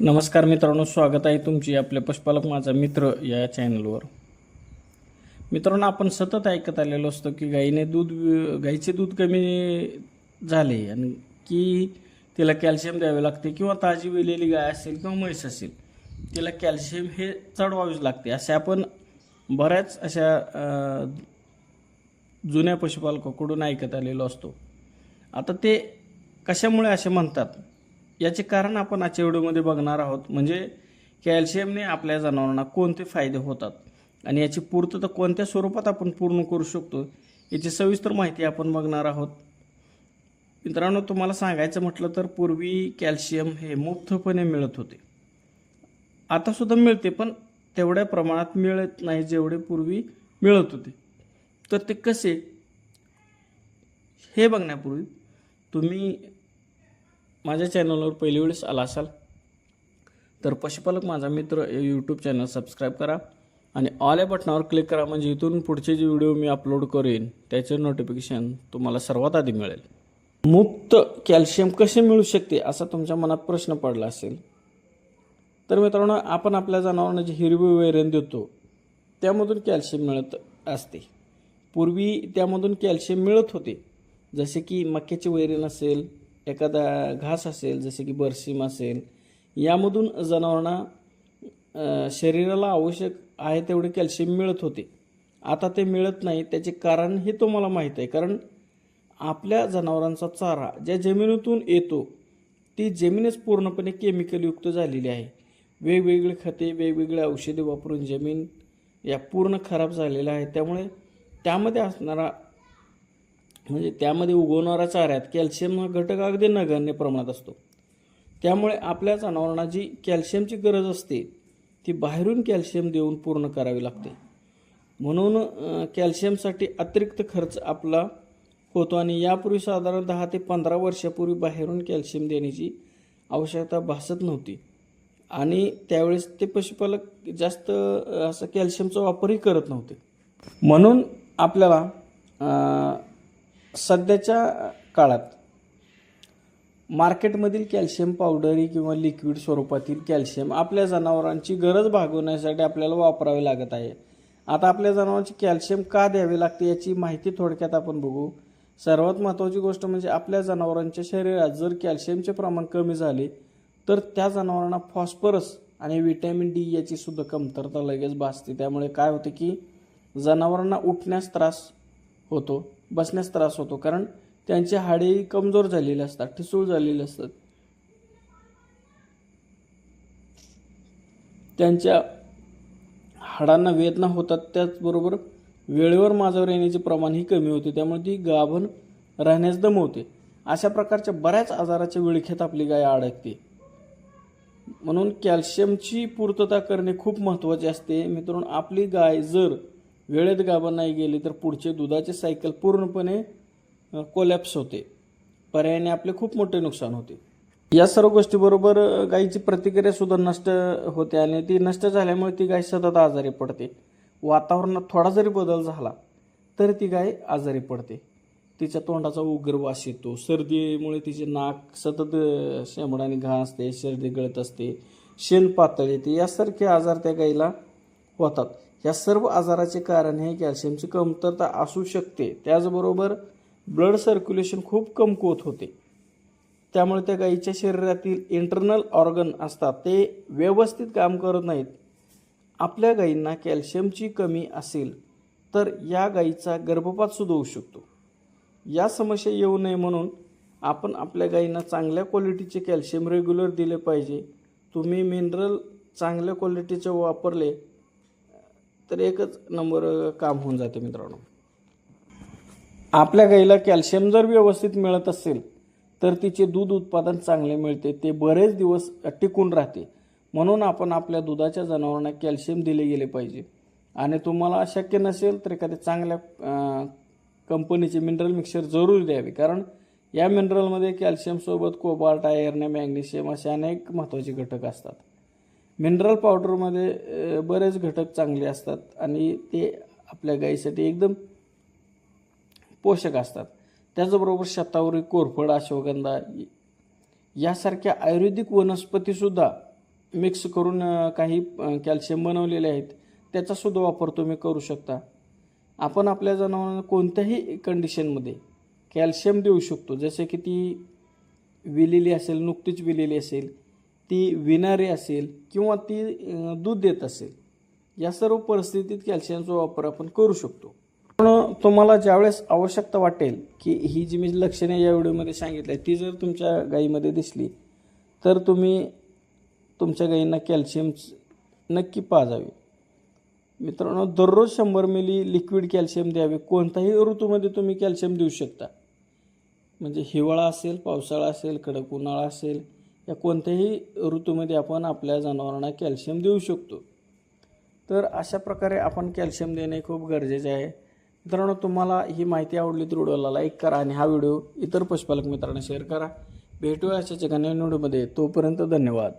नमस्कार मित्रांनो स्वागत आहे तुमची आपल्या पशुपालक माझा मित्र या चॅनलवर मित्रांनो आपण सतत ऐकत आलेलो असतो की गाईने दूध गाईचे दूध कमी झाले आणि की तिला कॅल्शियम द्यावे लागते किंवा ताजी वेलेली गाय असेल किंवा म्हैस असेल तिला कॅल्शियम हे चढवावेच लागते. असे आपण बऱ्याच अशा जुन्या पशुपालकाकडून ऐकत आलेलो असतो. आता ते कशामुळे असे म्हणतात? याचे कारण आपण आजच्या व्हिडिओमध्ये बघणार आहोत. म्हणजे कॅल्शियमने आपल्या जनावरांना कोणते फायदे होतात? आणि याची पूर्तता कोणत्या स्वरूपात आपण पूर्ण करू शकतो याची सविस्तर माहिती आपण बघणार आहोत. मित्रांनो तुम्हाला सांगायचं म्हटलं तर पूर्वी कॅल्शियम हे मुक्तपणे मिळत होते. आता सुद्धा मिळते पण तेवढ्या प्रमाणात मिळत नाही जेवढे पूर्वी मिळत होते. तर ते कसे? हे बघण्यापूर्वी तुम्ही माझ्या चॅनलवर पहिली वेळेस आला असाल तर पशुपालक माझा मित्र यूट्यूब चॅनल सबस्क्राईब करा आणि ऑल या बटनावर क्लिक करा. म्हणजे इथून पुढचे जे व्हिडिओ मी अपलोड करेन त्याचे नोटिफिकेशन तुम्हाला सर्वात आधी मिळेल. मुक्त कॅल्शियम कसे मिळू शकते असा तुमच्या मनात प्रश्न पडला असेल तर मित्रांनो आपण आपल्या जनावरांना जे हिरवी वैरण देतो त्यामधून कॅल्शियम मिळत असते. पूर्वी त्यामधून कॅल्शियम मिळत होते. जसे की मक्याची वैरण असेल एखादा घास असेल जसे की बरसीम असेल यामधून जनावरांना शरीराला आवश्यक आहे तेवढे कॅल्शियम मिळत होते. आता ते मिळत नाही त्याचे कारण हे तुम्हाला माहीत आहे. कारण आपल्या जनावरांचा चारा ज्या जमिनीतून येतो ती जमीनच पूर्णपणे केमिकलयुक्त झालेली आहे. वेगवेगळी खते वेगवेगळे औषधे वापरून जमीन या पूर्ण खराब झालेल्या आहे. त्यामुळे त्यामध्ये असणारा म्हणजे त्यामध्ये उगवणारा चाऱ्यात कॅल्शियम हा घटक अगदी नगण्य प्रमाणात असतो. त्यामुळे आपल्या जनावरांना जी कॅल्शियमची गरज असते ती बाहेरून कॅल्शियम देऊन पूर्ण करावी लागते. म्हणून कॅल्शियमसाठी अतिरिक्त खर्च आपला होतो आणि यापूर्वी साधारण दहा ते पंधरा वर्षापूर्वी बाहेरून कॅल्शियम देण्याची आवश्यकता भासत नव्हती. आणि त्यावेळेस ते पशुपालक जास्त असं कॅल्शियमचा वापरही करत नव्हते. म्हणून आपल्याला सध्याच्या काळात मार्केटमधील कॅल्शियम पावडरी किंवा लिक्विड स्वरूपातील कॅल्शियम आपल्या जनावरांची गरज भागवण्यासाठी आपल्याला वापरावे लागत आहे. आता आपल्या जनावरांची कॅल्शियम का द्यावे लागते याची माहिती थोडक्यात आपण बघू. सर्वात महत्त्वाची गोष्ट म्हणजे आपल्या जनावरांच्या शरीरात जर कॅल्शियमचे प्रमाण कमी झाले तर त्या जनावरांना फॉस्फरस आणि व्हिटॅमिन डी याची सुद्धा कमतरता लगेच भासते. त्यामुळे काय होते की जनावरांना उठण्यास त्रास होतो बसण्यास त्रास होतो कारण त्यांची हाडे कमजोर झालेली असतात ठिसूळ झालेली असतात. त्यांच्या हाडांना वेदना होतात त्याचबरोबर वेळेवर माझ्यावर येण्याचे प्रमाणही कमी होते त्यामुळे ती गाभण राहण्यास दमवते अशा प्रकारच्या बऱ्याच आजाराच्या विळख्यात आपली गाय अडकते. म्हणून कॅल्शियमची पूर्तता करणे खूप महत्त्वाचे असते. मित्रांनो आपली गाय जर वेळेत गाभा नाही गेली तर पुढचे दुधाचे सायकल पूर्णपणे कोलॅप्स होते. पर्यायाने आपले खूप मोठे नुकसान होते. या सर्व गोष्टीबरोबर गायीची प्रतिक्रिया सुद्धा नष्ट होते आणि ती नष्ट झाल्यामुळे ती गाय सतत आजारी पडते. वातावरणात थोडा जरी बदल झाला तर ती गाय आजारी पडते. तिच्या तोंडाचा उग्र वास येतो. सर्दीमुळे तिचे नाक सतत शेंबडाने घाण असते सर्दी गळत असते शेण पातळ येते. यासारखे आजार त्या गायीला होतात. या सर्व आजाराचे कारण हे कॅल्शियमची कमतरता असू शकते. त्याचबरोबर ब्लड सर्क्युलेशन खूप कमकुवत होते. त्यामुळे त्या गाईच्या शरीरातील इंटरनल ऑर्गन असतात ते व्यवस्थित काम करत नाहीत. आपल्या गाईंना कॅल्शियमची कमी असेल तर या गाईचा गर्भपात सुद्धा होऊ शकतो. या समस्या येऊ नये म्हणून आपण आपल्या गायींना चांगल्या क्वालिटीचे कॅल्शियम रेग्युलर दिले पाहिजे. तुम्ही मिनरल चांगल्या क्वालिटीचे वापरले तर एकच नंबर काम होऊन जाते मित्रांनो. आपल्या गाईला कॅल्शियम जर व्यवस्थित मिळत असेल तर तिचे दूध उत्पादन चांगले मिळते ते बरेच दिवस टिकून राहते. म्हणून आपण आपल्या दुधाच्या जनावरांना कॅल्शियम दिले गेले पाहिजे. आणि तुम्हाला शक्य नसेल तर एखाद्या चांगल्या कंपनीचे मिनरल मिक्सर जरूर द्यावे. कारण या मिनरलमध्ये कॅल्शियमसोबत कोबाल्ट आयर्न मॅग्नेशियम असे अनेक महत्त्वाचे घटक असतात. मिनरल पावडरमध्ये बरेच घटक चांगले असतात आणि ते आपल्या गाईसाठी एकदम पोषक असतात. त्याचबरोबर शतावरी कोरफड अश्वगंधा यासारख्या आयुर्वेदिक वनस्पतीसुद्धा मिक्स करून काही कॅल्शियम बनवलेले आहेत. त्याचासुद्धा वापर तुम्ही करू शकता. आपण आपल्या जनावरांना कोणत्याही कंडिशनमध्ये कॅल्शियम देऊ शकतो. जसे की ती विलेली असेल नुकतीच विलेली असेल ती विणारी असेल किंवा ती दूध देत असेल या सर्व परिस्थितीत कॅल्शियमचा वापर आपण करू शकतो. पण तुम्हाला ज्यावेळेस आवश्यकता वाटेल की ही जी मी लक्षणे या व्हिडिओमध्ये सांगितली आहे ती जर तुमच्या गायीमध्ये दिसली तर तुम्ही तुमच्या गायींना कॅल्शियम नक्की पाजावे. मित्रांनो दररोज शंभर मिली लिक्विड कॅल्शियम द्यावे. कोणत्याही ऋतूमध्ये तुम्ही कॅल्शियम देऊ शकता. म्हणजे हिवाळा असेल पावसाळा असेल कडक उन्हाळा असेल या कोणत्याही ऋतूमध्ये आपण आपल्या जनावरांना कॅल्शियम देऊ शकतो. तर अशा प्रकारे आपण कॅल्शियम देणे खूप गरजेचे आहे. मित्रांनो तुम्हाला ही माहिती आवडली तर व्हिडिओला लाईक करा आणि हा व्हिडिओ इतर पशुपालक मित्रांना शेअर करा. भेटूया अशा एका व्हिडिओमध्ये. तोपर्यंत धन्यवाद.